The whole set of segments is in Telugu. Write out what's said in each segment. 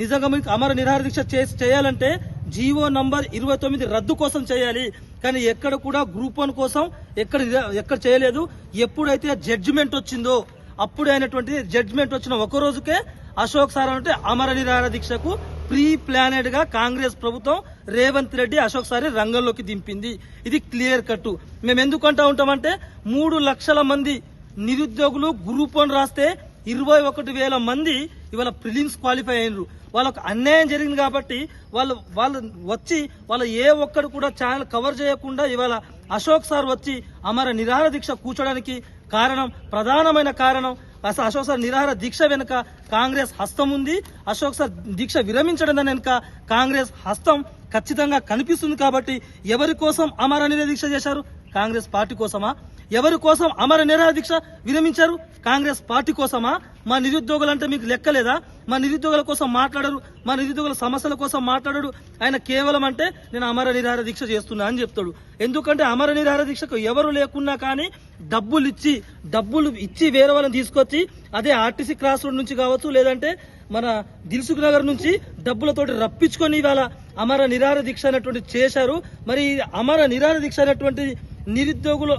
నిజంగా మీకు అమర నిరాహార దీక్ష చేసి- చేయాలంటే జీవో నంబర్ ఇరవై తొమ్మిది రద్దు కోసం చేయాలి. కానీ ఎక్కడ కూడా గ్రూప్ వన్ కోసం ఎక్కడ ఎక్కడ చేయలేదు. ఎప్పుడైతే జడ్జిమెంట్ వచ్చిందో అప్పుడు అయినటువంటి జడ్జిమెంట్ వచ్చిన ఒక రోజుకే అశోక్ సార్ అంటే అమర నిరాహార దీక్షకు ప్రీ ప్లానెడ్గా కాంగ్రెస్ ప్రభుత్వం రేవంత్ రెడ్డి అశోక్ సారి రంగంలోకి దింపింది. ఇది క్లియర్ కట్ మేము ఎందుకు అంటా ఉంటామంటే మూడు లక్షల మంది నిరుద్యోగులు గ్రూప్ వన్ రాస్తే ఇరవై ఒకటి వేల మంది ఇవాళ ప్రిలిమ్స్ క్వాలిఫై అయినరు. వాళ్ళకు అన్యాయం జరిగింది కాబట్టి వాళ్ళు వాళ్ళు వచ్చి వాళ్ళు ఏ ఒక్కడు కూడా ఛానల్ కవర్ చేయకుండా ఇవాళ అశోక్ సార్ వచ్చి అమర నిరాహార దీక్ష కూర్చోడానికి కారణం ప్రధానమైన కారణం అసలు అశోక్ సార్ నిరాహార దీక్ష వెనుక కాంగ్రెస్ హస్తం ఉంది. అశోక్ సార్ దీక్ష విరమించడం వెనుక కాంగ్రెస్ హస్తం ఖచ్చితంగా కనిపిస్తుంది కాబట్టి ఎవరి కోసం అమర నిరాహార దీక్ష చేశారు? కాంగ్రెస్ పార్టీ కోసమా? ఎవరి కోసం అమర నిరాదీక్ష దీక్ష విరమించారు? కాంగ్రెస్ పార్టీ కోసమా? మా నిరుద్యోగులు అంటే మీకు లెక్కలేదా మా నిరుద్యోగుల కోసం మాట్లాడరు మా నిరుద్యోగుల సమస్యల కోసం మాట్లాడడు ఆయన కేవలం అంటే నేను అమర నిరాహార దీక్ష చేస్తున్నా అని చెప్తాడు. ఎందుకంటే అమర నిరాహార దీక్షకు ఎవరు లేకున్నా కానీ డబ్బులు ఇచ్చి డబ్బులు ఇచ్చి వేరే వాళ్ళని తీసుకొచ్చి అదే ఆర్టీసీ క్రాస్ రోడ్ నుంచి కావచ్చు లేదంటే మన దిల్సుఖ్ నగర్ నుంచి డబ్బులతోటి రప్పించుకొని ఇవాళ అమర నిరాహార దీక్ష అనేటువంటి చేశారు. మరి అమర నిరాహార దీక్ష అనేటువంటి నిరుద్యోగులు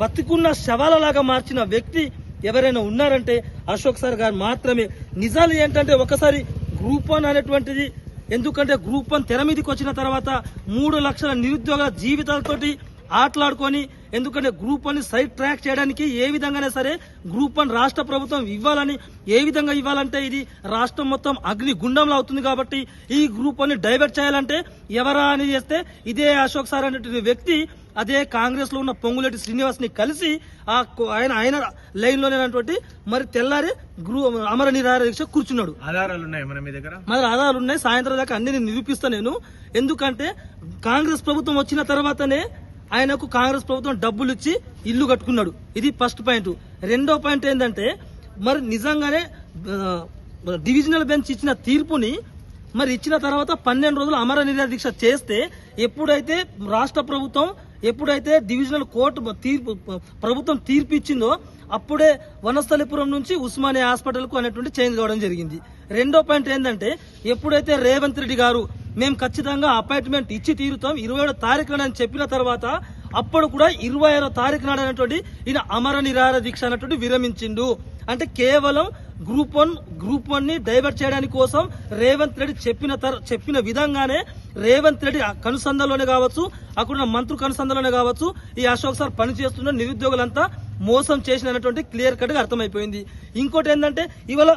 బతికున్న శవాలలాగా మార్చిన వ్యక్తి ఎవరైనా ఉన్నారంటే అశోక్ సార్ గారు మాత్రమే. నిజాలు ఏంటంటే ఒకసారి గ్రూప్ వన్ అనేటువంటిది ఎందుకంటే గ్రూప్ వన్ తెర మీదకి వచ్చిన తర్వాత మూడు లక్షల నిరుద్యోగ జీవితాలతోటి ఆటలాడుకొని ఎందుకంటే గ్రూప్ వన్ సైడ్ ట్రాక్ చేయడానికి ఏ విధంగానే సరే గ్రూప్ వన్ రాష్ట్ర ప్రభుత్వం ఇవ్వాలని ఏ విధంగా ఇవ్వాలంటే ఇది రాష్ట్రం మొత్తం అగ్ని గుండంలో అవుతుంది కాబట్టి ఈ గ్రూప్ వన్ డైవర్ట్ చేయాలంటే ఎవరా అని చేస్తే ఇదే అశోక్ సార్ అనేటువంటి వ్యక్తి అదే కాంగ్రెస్లో ఉన్న పొంగులేటి శ్రీనివాస్ని కలిసి ఆ ఆయన ఆయన లైన్ లోనేటువంటి మరి తెల్లారి గ్రూ అమర నిరాహార దీక్ష కూర్చున్నాడు. ఆధారాలు ఉన్నాయి మన మీ దగ్గర? మన ఆధారాలు ఉన్నాయి. సాయంత్రం దాకా అన్ని నేను నిరూపిస్తా నేను. ఎందుకంటే కాంగ్రెస్ ప్రభుత్వం వచ్చిన తర్వాతనే ఆయనకు కాంగ్రెస్ ప్రభుత్వం డబ్బులు ఇచ్చి ఇల్లు కట్టుకున్నాడు. ఇది ఫస్ట్ పాయింట్. రెండో పాయింట్ ఏంటంటే మరి నిజంగానే డివిజనల్ బెంచ్ ఇచ్చిన తీర్పుని మరి ఇచ్చిన తర్వాత పన్నెండు రోజులు అమర నిరాహార దీక్ష చేస్తే ఎప్పుడైతే రాష్ట్ర ప్రభుత్వం ఎప్పుడైతే డివిజనల్ కోర్టు తీర్పు ప్రభుత్వం తీర్పు ఇచ్చిందో అప్పుడే వనస్థలిపురం నుంచి ఉస్మానియా హాస్పిటల్కు అనేటువంటి చేంజ్ కావడం జరిగింది. రెండో పాయింట్ ఏంటంటే ఎప్పుడైతే రేవంత్ రెడ్డి గారు మేము ఖచ్చితంగా అపాయింట్మెంట్ ఇచ్చి తీరుతాం ఇరవై ఏడో తారీఖు నాడు అని చెప్పిన తర్వాత అప్పుడు కూడా ఇరవై ఆరో తారీఖు నాడు అనేటువంటి ఈయన అమర నిరాహార దీక్ష అనేటువంటి విరమించిండు. అంటే కేవలం గ్రూప్ వన్ గ్రూప్ వన్ని డైవర్ట్ చేయడానికి కోసం రేవంత్ రెడ్డి చెప్పిన తర చెప్పిన విధంగానే రేవంత్ రెడ్డి ఆ కనుసంధంలోనే కావచ్చు అక్కడున్న మంత్రు కనుసంధంలోనే కావచ్చు ఈ అశోక్ సార్ పనిచేస్తున్న నిరుద్యోగులంతా మోసం చేసినటువంటి క్లియర్ కట్గా అర్థమైపోయింది. ఇంకోటి ఏంటంటే ఇవాళ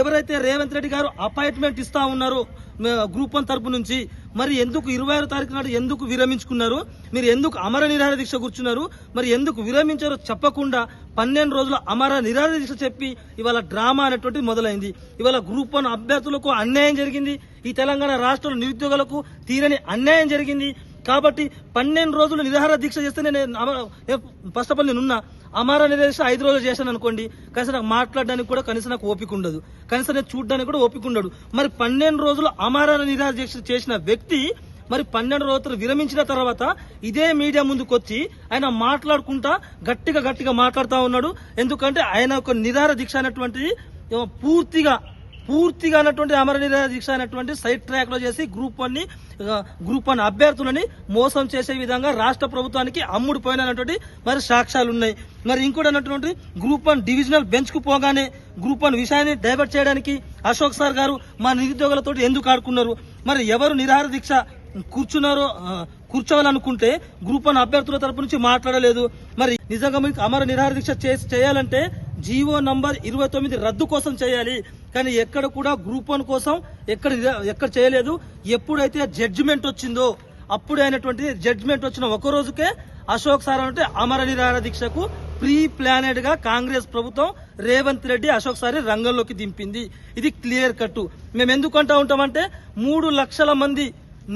ఎవరైతే రేవంత్ రెడ్డి గారు అపాయింట్మెంట్ ఇస్తా ఉన్నారో గ్రూప్ వన్ తరపు నుంచి మరి ఎందుకు ఇరవై ఆరు తారీఖు నాడు ఎందుకు విరమించుకున్నారు? మీరు ఎందుకు అమర నిరాహార దీక్ష కూర్చున్నారు? మరి ఎందుకు విరమించారో చెప్పకుండా పన్నెండు రోజుల అమర నిరాహార దీక్ష చెప్పి ఇవాళ డ్రామా అనేటువంటి మొదలైంది. ఇవాళ గ్రూప్ వన్ అభ్యర్థులకు అన్యాయం జరిగింది. ఈ తెలంగాణ రాష్ట్రంలో నిరుద్యోగులకు తీరని అన్యాయం జరిగింది. కాబట్టి పన్నెండు రోజులు నిరాహార దీక్ష చేస్తే నేను ఫస్ట్ ఆఫ్ ఆల్ నేను ఉన్నా అమారా నిరాశ ఐదు రోజులు చేశాను అనుకోండి కనీసం నాకు మాట్లాడడానికి కూడా కనీసం నాకు ఓపిక ఉండదు. కనీసం నేను చూడడానికి కూడా ఓపిక ఉండడు మరి పన్నెండు రోజులు అమారా నిరాశ దీక్ష చేసిన వ్యక్తి మరి పన్నెండు రోజులు విరమించిన తర్వాత ఇదే మీడియా ముందుకు వచ్చి ఆయన మాట్లాడుకుంటా గట్టిగా గట్టిగా మాట్లాడుతూ ఉన్నాడు. ఎందుకంటే ఆయన ఒక నిరార దీక్ష అనేటువంటిది పూర్తిగా పూర్తిగా అన్నటువంటి అమర దీక్ష అనేటువంటి సైడ్ ట్రాక్లో చేసి గ్రూప్ వన్ని గ్రూప్ వన్ అభ్యర్థులని మోసం చేసే విధంగా రాష్ట్ర ప్రభుత్వానికి అమ్ముడు పోయినటువంటి మరి సాక్ష్యాలు ఉన్నాయి. మరి ఇంకోటి అన్నటువంటి గ్రూప్ వన్ డివిజనల్ బెంచ్కు పోగానే గ్రూప్ వన్ విషయాన్ని డైవర్ట్ చేయడానికి అశోక్ సార్ గారు మా నిరుద్యోగులతో ఎందుకు ఆడుకున్నారు? మరి ఎవరు నిరాహార దీక్ష కూర్చున్నారో కూర్చోవాలనుకుంటే గ్రూప్ వన్ అభ్యర్థుల తరపు నుంచి మాట్లాడలేదు. మరి నిజంగా మీకు అమర నిరాహార దీక్ష చేసి- చేయాలంటే జీవో నంబర్ ఇరవై తొమ్మిది రద్దు కోసం చేయాలి. కానీ ఎక్కడ కూడా గ్రూప్ వన్ కోసం ఎక్కడ ఎక్కడ చేయలేదు. ఎప్పుడైతే జడ్జిమెంట్ వచ్చిందో అప్పుడు అయినటువంటి జడ్జిమెంట్ వచ్చిన ఒక రోజుకే అశోక్ సార్ అంటే అమర నిరాహార దీక్షకు ప్రీ ప్లానెడ్గా కాంగ్రెస్ ప్రభుత్వం రేవంత్ రెడ్డి అశోక్ సారి రంగంలోకి దింపింది. ఇది క్లియర్ కట్ మేము ఎందుకు అంటా ఉంటామంటే మూడు లక్షల మంది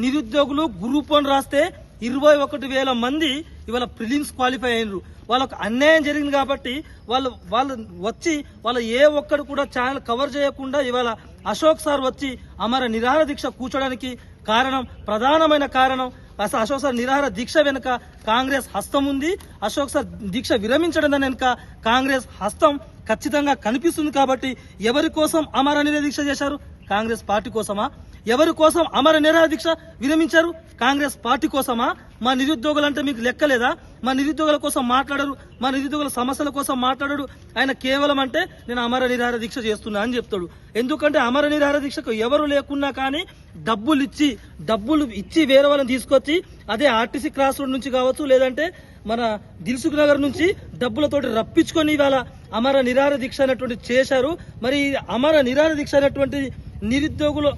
నిరుద్యోగులు గ్రూప్ వన్ రాస్తే ఇరవై ఒకటి వేల మంది ఇవాళ ప్రిలిమ్స్ క్వాలిఫై అయినరు. వాళ్ళకు అన్యాయం జరిగింది కాబట్టి వాళ్ళు వాళ్ళు వచ్చి వాళ్ళు ఏ ఒక్కడు కూడా ఛానల్ కవర్ చేయకుండా ఇవాళ అశోక్ సార్ వచ్చి అమర నిరాహార దీక్ష కూర్చోడానికి కారణం ప్రధానమైన కారణం అసలు అశోక్ సార్ నిరాహార దీక్ష వెనుక కాంగ్రెస్ హస్తం ఉంది. అశోక్ సార్ దీక్ష విరమించడం దాని వెనుక కాంగ్రెస్ హస్తం ఖచ్చితంగా కనిపిస్తుంది కాబట్టి ఎవరి కోసం అమర నిరాహార దీక్ష చేశారు? కాంగ్రెస్ పార్టీ కోసమా? ఎవరి కోసం అమర నిరాదీక్ష దీక్ష విరమించారు? కాంగ్రెస్ పార్టీ కోసమా? మా నిరుద్యోగులు అంటే మీకు లెక్కలేదా మా నిరుద్యోగుల కోసం మాట్లాడరు మా నిరుద్యోగుల సమస్యల కోసం మాట్లాడడు ఆయన కేవలం అంటే నేను అమర నిరాహార దీక్ష చేస్తున్నా అని చెప్తాడు. ఎందుకంటే అమర నిరాహార దీక్షకు ఎవరు లేకున్నా కానీ డబ్బులు ఇచ్చి డబ్బులు ఇచ్చి వేరే వాళ్ళని తీసుకొచ్చి అదే ఆర్టీసీ క్రాస్ రోడ్ నుంచి కావచ్చు లేదంటే మన దిల్సుఖ్ నగర్ నుంచి డబ్బులతోటి రప్పించుకొని ఇవాళ అమర నిరాహార దీక్ష అనేటువంటి చేశారు. మరి అమర నిరాహార దీక్ష అనేటువంటిది నిరుద్యోగులు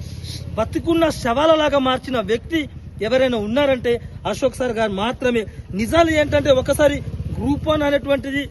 బతికున్న శవాలలాగా మార్చిన వ్యక్తి ఎవరైనా ఉన్నారంటే అశోక్ సార్ గారు మాత్రమే. నిజాలు ఏంటంటే ఒకసారి గ్రూప్ వన్ అనేటువంటిది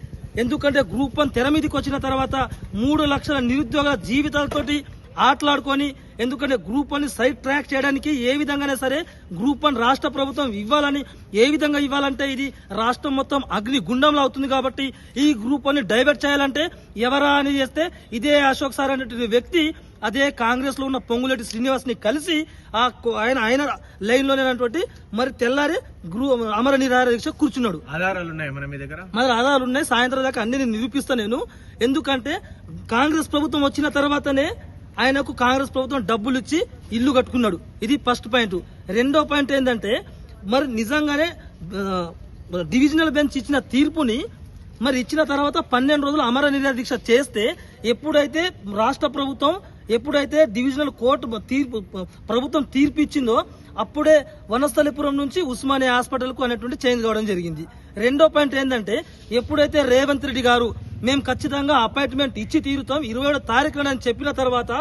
ఎందుకంటే గ్రూప్ వన్ తెర మీదకి వచ్చిన తర్వాత మూడు లక్షల నిరుద్యోగ జీవితాలతోటి ఆటలాడుకొని ఎందుకంటే గ్రూప్ వన్ సైడ్ ట్రాక్ చేయడానికి ఏ విధంగానే సరే గ్రూప్ వన్ రాష్ట్ర ప్రభుత్వం ఇవ్వాలని ఏ విధంగా ఇవ్వాలంటే ఇది రాష్ట్రం మొత్తం అగ్ని గుండంలో అవుతుంది కాబట్టి ఈ గ్రూప్ వన్ డైవర్ట్ చేయాలంటే ఎవరా అని చేస్తే ఇదే అశోక్ సార్ అనేటువంటి వ్యక్తి అదే కాంగ్రెస్లో ఉన్న పొంగులేటి శ్రీనివాస్ని కలిసి ఆ ఆయన ఆయన లైన్ లోనేటువంటి మరి తెల్లారి గ్రూ అమర నిరాహార దీక్ష కూర్చున్నాడు. ఆధారాలు ఉన్నాయి మన మీ దగ్గర? మన ఆధారాలు ఉన్నాయి. సాయంత్రం దాకా అన్ని నేను నిరూపిస్తా నేను. ఎందుకంటే కాంగ్రెస్ ప్రభుత్వం వచ్చిన తర్వాతనే ఆయనకు కాంగ్రెస్ ప్రభుత్వం డబ్బులు ఇచ్చి ఇల్లు కట్టుకున్నాడు. ఇది ఫస్ట్ పాయింట్. రెండో పాయింట్ ఏంటంటే మరి నిజంగానే డివిజనల్ బెంచ్ ఇచ్చిన తీర్పుని మరి ఇచ్చిన తర్వాత పన్నెండు రోజులు అమర నిరాహార దీక్ష చేస్తే ఎప్పుడైతే రాష్ట్ర ప్రభుత్వం ఎప్పుడైతే డివిజనల్ కోర్టు తీర్పు ప్రభుత్వం తీర్పు ఇచ్చిందో అప్పుడే వనస్థలిపురం నుంచి ఉస్మానియా హాస్పిటల్కు అనేటువంటి చేంజ్ కావడం జరిగింది. రెండో పాయింట్ ఏంటంటే ఎప్పుడైతే రేవంత్ రెడ్డి గారు మేము ఖచ్చితంగా అపాయింట్మెంట్ ఇచ్చి తీరుతాం ఇరవై ఏడో తారీఖు నాడు అని చెప్పిన తర్వాత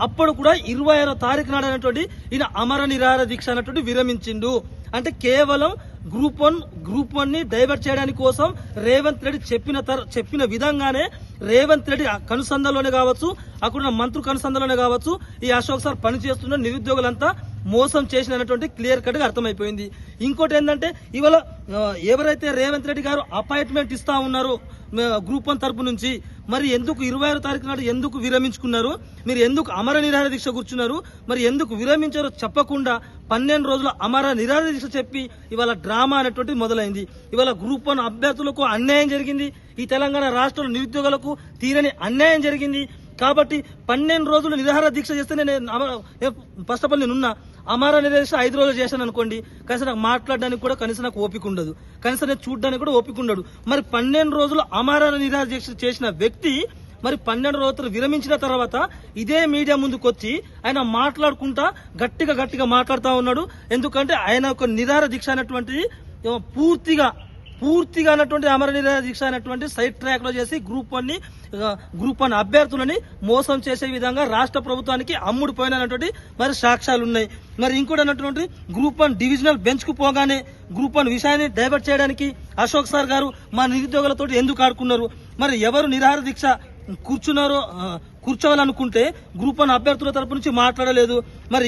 అప్పుడు కూడా ఇరవై ఆరో తారీఖు నాడు అనేటువంటి ఈయన అమర నిరాహార దీక్ష అన్నటువంటి విరమించిండు. అంటే కేవలం గ్రూప్ వన్ గ్రూప్ వన్ని డైవర్ట్ చేయడానికి కోసం రేవంత్ రెడ్డి చెప్పిన తర- చెప్పిన విధంగానే రేవంత్ రెడ్డి ఆ కనుసంధంలోనే కావచ్చు అక్కడ మంత్రు కనుసంధంలోనే కావచ్చు ఈ అశోక్ సార్ పనిచేస్తున్న నిరుద్యోగులంతా మోసం చేసినటువంటి క్లియర్ కట్గా అర్థమైపోయింది. ఇంకోటి ఏంటంటే ఇవాళ ఎవరైతే రేవంత్ రెడ్డి గారు అపాయింట్మెంట్ ఇస్తా ఉన్నారో గ్రూప్ వన్ తరపు నుంచి మరి ఎందుకు ఇరవై ఆరు తారీఖు నాడు ఎందుకు విరమించుకున్నారు మీరు ఎందుకు అమర నిరాహార దీక్ష కూర్చున్నారు మరి ఎందుకు విరమించారో చెప్పకుండా పన్నెండు రోజుల అమర నిరాహార దీక్ష చెప్పి ఇవాళ డ్రామా అనేటువంటి మొదలైంది. ఇవాళ గ్రూప్ వన్ అభ్యర్థులకు అన్యాయం జరిగింది. ఈ తెలంగాణ రాష్ట్రంలో నిరుద్యోగులకు తీరని అన్యాయం జరిగింది. కాబట్టి పన్నెండు రోజులు నిరాహార దీక్ష చేస్తే నేను ఫస్ట్ ఆఫ్ ఆల్ నేను ఉన్నా. అమర ఐదు రోజులు చేశాను అనుకోండి కనీసం నాకు మాట్లాడడానికి కూడా కనీసం నాకు ఓపిక ఉండదు. కనీసం నేను చూడడానికి కూడా ఓపిక ఉండదు మరి పన్నెండు రోజులు అమారా నిరాహార దీక్ష చేసిన వ్యక్తి మరి పన్నెండు రోజులు విరమించిన తర్వాత ఇదే మీడియా ముందుకు వచ్చి ఆయన మాట్లాడుకుంటా గట్టిగా గట్టిగా మాట్లాడుతూ ఉన్నాడు. ఎందుకంటే ఆయన ఒక నిరాహార దీక్ష అనేటువంటిది పూర్తిగా పూర్తిగా అన్నటువంటి అమర నిరాహార దీక్ష అనేటువంటి సైడ్ ట్రాక్లో చేసి గ్రూప్ వన్ని గ్రూప్ వన్ అభ్యర్థులని మోసం చేసే విధంగా రాష్ట్ర ప్రభుత్వానికి అమ్ముడు పోయినటువంటి మరి సాక్ష్యాలు ఉన్నాయి. మరి ఇంకోటి అన్నటువంటి గ్రూప్ వన్ డివిజనల్ బెంచ్కు పోగానే గ్రూప్ వన్ విషయాన్ని డైవర్ట్ చేయడానికి అశోక్ సార్ గారు మా నిరుద్యోగులతో ఎందుకు ఆడుకున్నారు? మరి ఎవరు నిరాహార దీక్ష కూర్చున్నారో కూర్చోవాలనుకుంటే గ్రూప్ వన్ అభ్యర్థుల తరపు నుంచి మాట్లాడలేదు. మరి